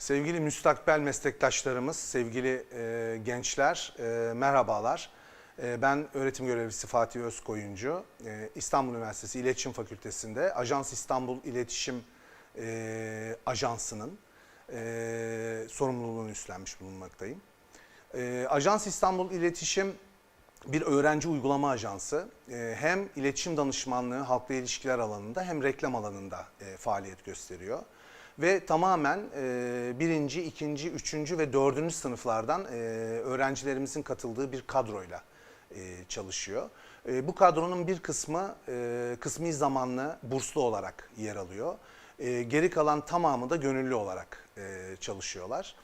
Sevgili müstakbel meslektaşlarımız, sevgili e, gençler, e, merhabalar. E, ben öğretim görevlisi Fatih Özkoyuncu. E, İstanbul Üniversitesi İletişim Fakültesi'nde Ajans İstanbul İletişim e, Ajansı'nın e, sorumluluğunu üstlenmiş bulunmaktayım. E, Ajans İstanbul İletişim bir öğrenci uygulama ajansı. E, hem iletişim danışmanlığı, halkla ilişkiler alanında hem reklam alanında e, faaliyet gösteriyor. Ve tamamen e, birinci, ikinci, üçüncü ve dördüncü sınıflardan e, öğrencilerimizin katıldığı bir kadroyla e, çalışıyor. E, bu kadronun bir kısmı e, kısmi zamanlı burslu olarak yer alıyor. E, geri kalan tamamı da gönüllü olarak e, çalışıyorlar.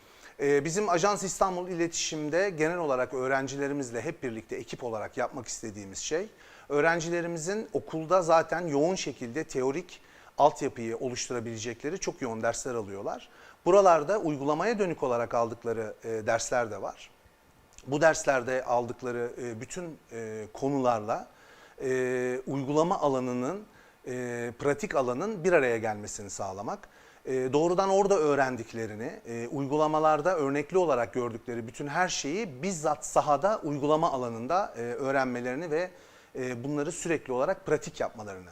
E, bizim Ajans İstanbul İletişim'de genel olarak öğrencilerimizle hep birlikte ekip olarak yapmak istediğimiz şey, öğrencilerimizin okulda zaten yoğun şekilde teorik altyapıyı oluşturabilecekleri çok yoğun dersler alıyorlar. Buralarda uygulamaya dönük olarak aldıkları e, dersler de var. Bu derslerde aldıkları e, bütün e, konularla uygulama alanının, pratik alanın bir araya gelmesini sağlamak. Doğrudan orada öğrendiklerini, uygulamalarda örnekli olarak gördükleri bütün her şeyi bizzat sahada uygulama alanında öğrenmelerini ve bunları sürekli olarak pratik yapmalarını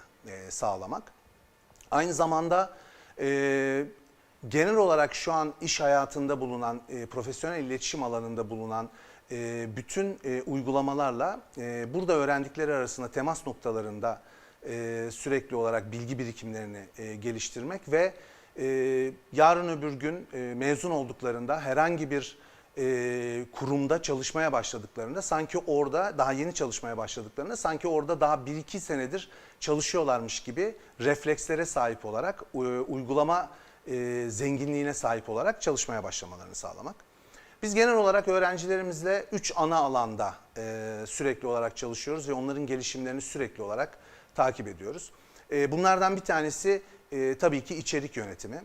sağlamak. Aynı zamanda e, genel olarak şu an iş hayatında bulunan, e, profesyonel iletişim alanında bulunan e, bütün e, uygulamalarla e, burada öğrendikleri arasında temas noktalarında e, sürekli olarak bilgi birikimlerini e, geliştirmek ve e, yarın öbür gün e, mezun olduklarında herhangi bir e, kurumda çalışmaya başladıklarında sanki orada daha yeni çalışmaya başladıklarında sanki orada daha 1-2 senedir çalışıyorlarmış gibi reflekslere sahip olarak e, uygulama e, zenginliğine sahip olarak çalışmaya başlamalarını sağlamak. Biz genel olarak öğrencilerimizle 3 ana alanda e, sürekli olarak çalışıyoruz ve onların gelişimlerini sürekli olarak takip ediyoruz. E, bunlardan bir tanesi e, tabii ki içerik yönetimi.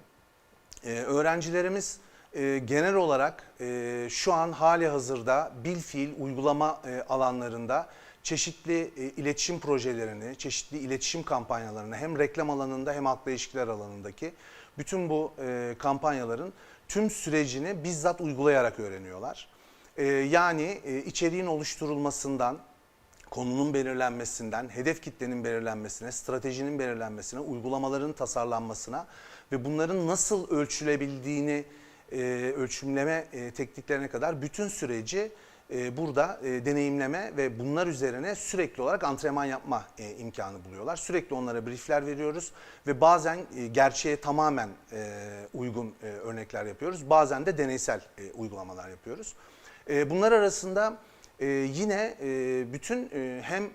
E, öğrencilerimiz e, genel olarak e, şu an hali hazırda bil fiil uygulama e, alanlarında çeşitli e, iletişim projelerini, çeşitli iletişim kampanyalarını hem reklam alanında hem halkla ilişkiler alanındaki bütün bu e, kampanyaların tüm sürecini bizzat uygulayarak öğreniyorlar. E, yani e, içeriğin oluşturulmasından, konunun belirlenmesinden, hedef kitlenin belirlenmesine, stratejinin belirlenmesine, uygulamaların tasarlanmasına ve bunların nasıl ölçülebildiğini e, ölçümleme e, tekniklerine kadar bütün süreci e, burada e, deneyimleme ve bunlar üzerine sürekli olarak antrenman yapma e, imkanı buluyorlar. Sürekli onlara briefler veriyoruz ve bazen e, gerçeğe tamamen e, uygun e, örnekler yapıyoruz. Bazen de deneysel e, uygulamalar yapıyoruz. E, bunlar arasında e, yine e, bütün e, hem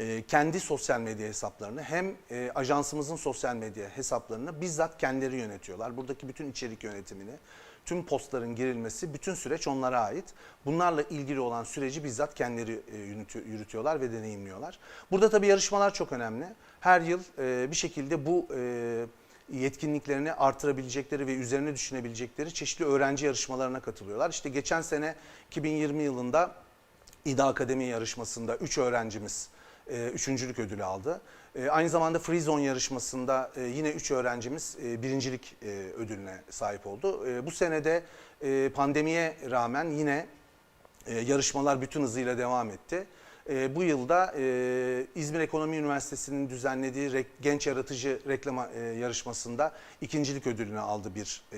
e, kendi sosyal medya hesaplarını hem e, ajansımızın sosyal medya hesaplarını bizzat kendileri yönetiyorlar. Buradaki bütün içerik yönetimini, tüm postların girilmesi, bütün süreç onlara ait. Bunlarla ilgili olan süreci bizzat kendileri e, yürütü- yürütüyorlar ve deneyimliyorlar. Burada tabii yarışmalar çok önemli. Her yıl e, bir şekilde bu e, yetkinliklerini artırabilecekleri ve üzerine düşünebilecekleri çeşitli öğrenci yarışmalarına katılıyorlar. İşte geçen sene 2020 yılında İDA Akademi yarışmasında 3 öğrencimiz e, üçüncülük ödülü aldı. E, aynı zamanda Free Zone yarışmasında e, yine 3 öğrencimiz e, birincilik e, ödülüne sahip oldu. E, bu senede e, pandemiye rağmen yine e, yarışmalar bütün hızıyla devam etti. E, bu yılda e, İzmir Ekonomi Üniversitesi'nin düzenlediği rek- genç yaratıcı reklama e, yarışmasında ikincilik ödülünü aldı bir e,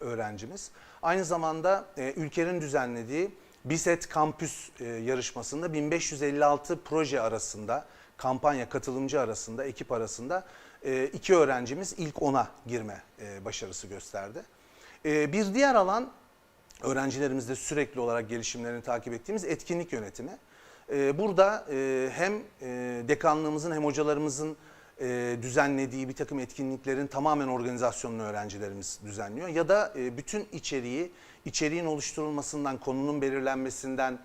öğrencimiz. Aynı zamanda e, ülkenin düzenlediği BİSET Kampüs e, yarışmasında 1556 proje arasında, kampanya katılımcı arasında, ekip arasında e, iki öğrencimiz ilk 10'a girme e, başarısı gösterdi. Bir diğer alan öğrencilerimizde sürekli olarak gelişimlerini takip ettiğimiz etkinlik yönetimi. Burada hem dekanlığımızın hem hocalarımızın e, düzenlediği bir takım etkinliklerin tamamen organizasyonunu öğrencilerimiz düzenliyor. Ya da e, bütün içeriği, içeriğin oluşturulmasından, konunun belirlenmesinden,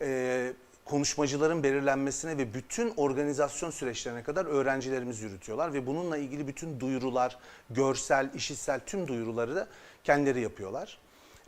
e, konuşmacıların belirlenmesine ve bütün organizasyon süreçlerine kadar öğrencilerimiz yürütüyorlar. Ve bununla ilgili bütün duyurular, görsel, işitsel tüm duyuruları da kendileri yapıyorlar.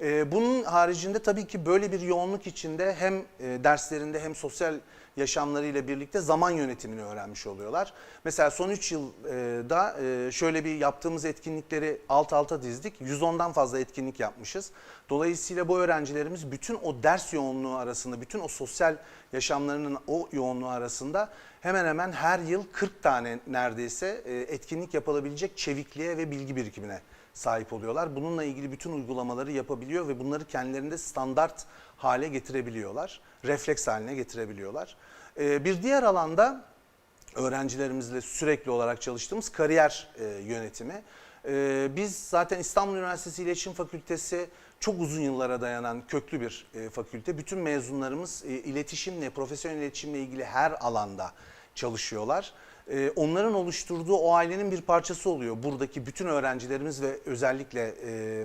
Ee, bunun haricinde tabii ki böyle bir yoğunluk içinde hem e, derslerinde hem sosyal yaşamlarıyla birlikte zaman yönetimini öğrenmiş oluyorlar. Mesela son 3 yılda e, şöyle bir yaptığımız etkinlikleri alt alta dizdik. 110'dan fazla etkinlik yapmışız. Dolayısıyla bu öğrencilerimiz bütün o ders yoğunluğu arasında, bütün o sosyal yaşamlarının o yoğunluğu arasında hemen hemen her yıl 40 tane neredeyse e, etkinlik yapılabilecek çevikliğe ve bilgi birikimine sahip oluyorlar. Bununla ilgili bütün uygulamaları yapabiliyor ve bunları kendilerinde standart hale getirebiliyorlar. Refleks haline getirebiliyorlar. Ee, Bir diğer alanda öğrencilerimizle sürekli olarak çalıştığımız kariyer e, yönetimi. Biz zaten İstanbul Üniversitesi İletişim Fakültesi çok uzun yıllara dayanan köklü bir e, fakülte. Bütün mezunlarımız e, iletişimle, profesyonel iletişimle ilgili her alanda çalışıyorlar. Ee, Onların oluşturduğu o ailenin bir parçası oluyor. Buradaki bütün öğrencilerimiz ve özellikle e,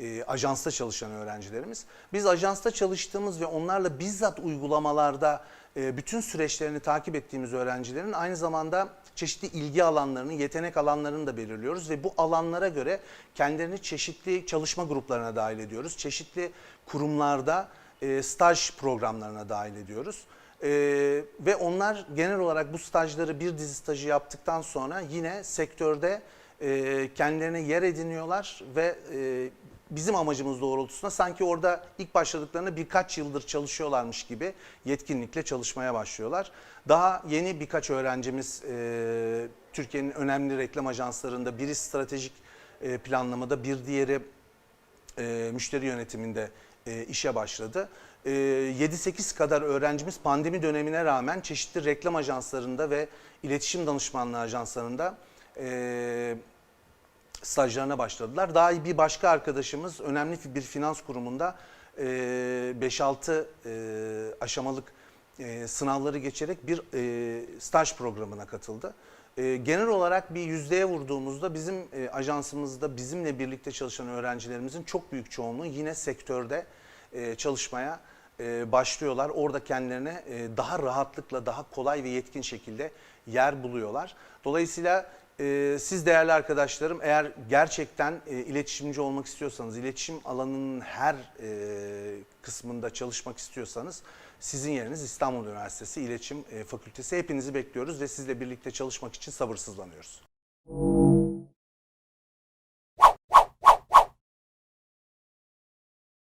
e, ajansta çalışan öğrencilerimiz. Biz ajansta çalıştığımız ve onlarla bizzat uygulamalarda e, bütün süreçlerini takip ettiğimiz öğrencilerin aynı zamanda çeşitli ilgi alanlarını, yetenek alanlarını da belirliyoruz ve bu alanlara göre kendilerini çeşitli çalışma gruplarına dahil ediyoruz. Çeşitli kurumlarda e, staj programlarına dahil ediyoruz. Ee, ve onlar genel olarak bu stajları bir dizi stajı yaptıktan sonra yine sektörde e, kendilerine yer ediniyorlar ve e, bizim amacımız doğrultusunda sanki orada ilk başladıklarında birkaç yıldır çalışıyorlarmış gibi yetkinlikle çalışmaya başlıyorlar. Daha yeni birkaç öğrencimiz e, Türkiye'nin önemli reklam ajanslarında biri stratejik e, planlamada bir diğeri e, müşteri yönetiminde e, işe başladı. E, 7-8 kadar öğrencimiz pandemi dönemine rağmen çeşitli reklam ajanslarında ve iletişim danışmanlığı ajanslarında e, stajlarına başladılar. Daha bir başka arkadaşımız önemli bir finans kurumunda e, 5-6 e, aşamalık sınavları geçerek bir staj programına katıldı. Genel olarak bir yüzdeye vurduğumuzda bizim e, ajansımızda bizimle birlikte çalışan öğrencilerimizin çok büyük çoğunluğu yine sektörde e, çalışmaya e, başlıyorlar. Orada kendilerine e, daha rahatlıkla, daha kolay ve yetkin şekilde yer buluyorlar. Dolayısıyla siz değerli arkadaşlarım eğer gerçekten iletişimci olmak istiyorsanız, iletişim alanının her kısmında çalışmak istiyorsanız sizin yeriniz İstanbul Üniversitesi İletişim Fakültesi. Hepinizi bekliyoruz ve sizle birlikte çalışmak için sabırsızlanıyoruz.